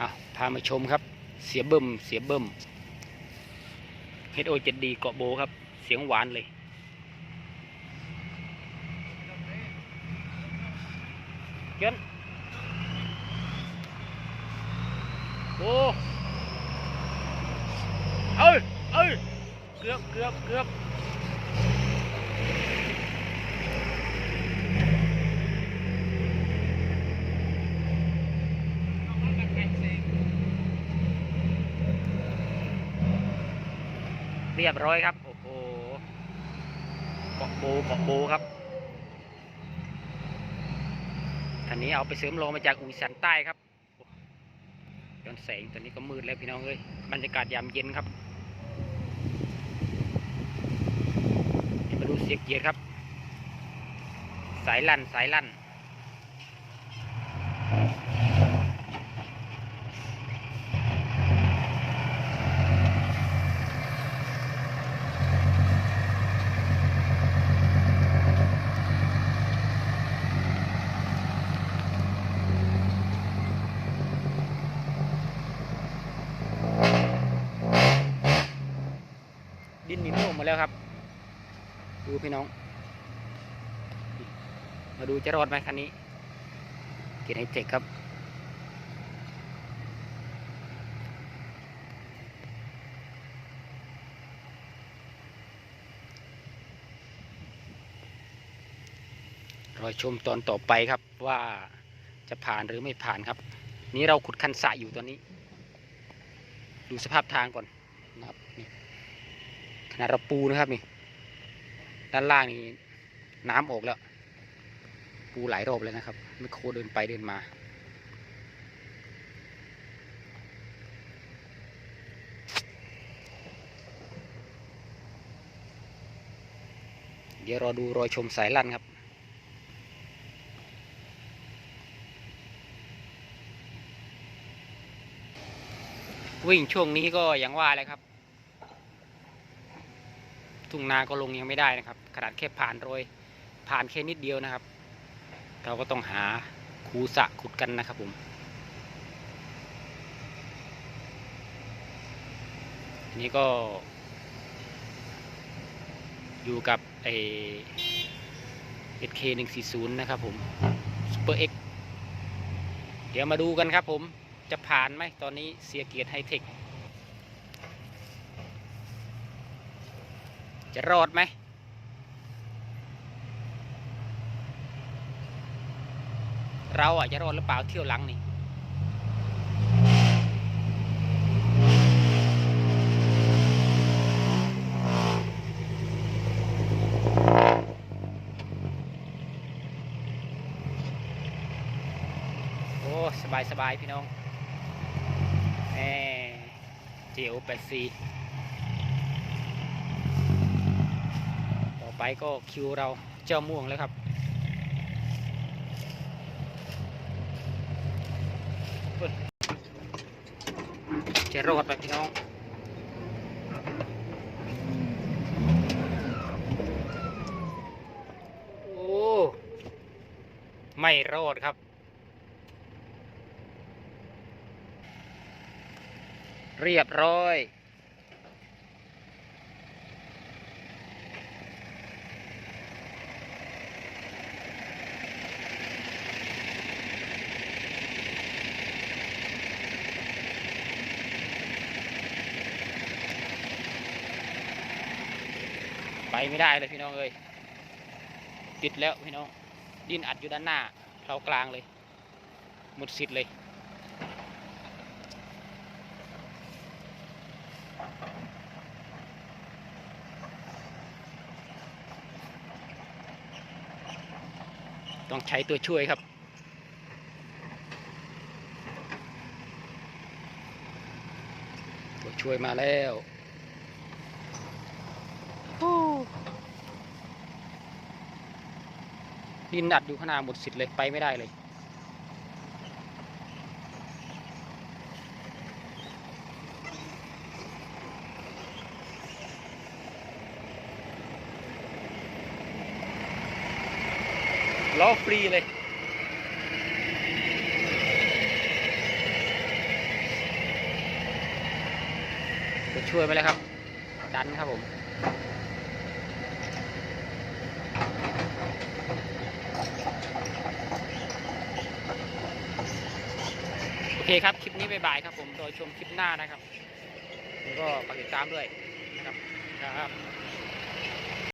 อาพามาชมครับ เสียเบิ่มเสียเบิ่ม HO 7D เกาะโบครับ เสียงหวานเลย เกินโอ้เอ้ยเอ้ยเกือบเกือบเกือบ เรียบร้อยครับ โอ้โหเกาะโบเกาะโบครับคันนี้เอาไปเสริมโลมาจากอุยสันใต้ครับย้อนแสงตอนนี้ก็มืดแล้วพี่น้องเอ้ยบรรยากาศยามเย็นครับมาดูเสียงเกียร์ครับ สายลั่นสายลั่น ดินนี่โล่งหมดแล้วครับ ดูพี่น้อง มาดูจะรอดไหมคันนี้ เกียร์ไฮเทคครับ รอชมตอนต่อไปครับว่าจะผ่านหรือไม่ผ่านครับ นี้เราขุดคันสระอยู่ตอนนี้ ดูสภาพทางก่อนนะครับนี่ นาดเราปูนะครับนี่ ด้านล่างนี่น้ำออกแล้ว ปูหลายรอบเลยนะครับ ไม่โคเดินไปเดินมา เดี๋ยวรอดูรอยชมสายลั่นครับวิ่งช่วงนี้ก็อย่างว่าเลยครับ ทุ่งนาก็ลงยังไม่ได้นะครับ ขนาดแค่ผ่านโรยผ่านแค่นิดเดียวนะครับ เราก็ต้องหาคูสะขุดกันนะครับผมนี่ก็ อยู่กับไอเอเคหนึ่งสี่ศูนย์นะครับผมซูเปอร์เอ็กเดี๋ยวมาดูกันครับผมจะผ่านไหมตอนนี้เสียเกียรติไฮเทค จะรอดไหม เราอะจะรอดหรือเปล่าเที่ยวหลังนี่โอ้สบายสบายพี่น้องแหมเจียวแปดซีต่อ ไปก็คิวเราเจ้าม่วงแล้วครับจะรอดไปพี่น้องโอ้ไม่รอดครับ เรียบร้อย ไปไม่ได้เลยพี่น้องเอ้ยติดแล้วพี่น้อง ดินอัดอยู่ด้านหน้าเรากลางเลย หมดสิทธิ์เลย ต้องใช้ตัวช่วยครับตัวช่วยมาแล้ว ดินอัดอยู่ข้างหน้าหมดสิทธิ์เลยไปไม่ได้เลยล้อฟรีเลยจะช่วยไปแล้วครับ ดันครับผม เคครับ คลิปนี้บายครับผมโดยชมคลิปหน้านะครับ ก็ฝากติดตามด้วยนะครับครับ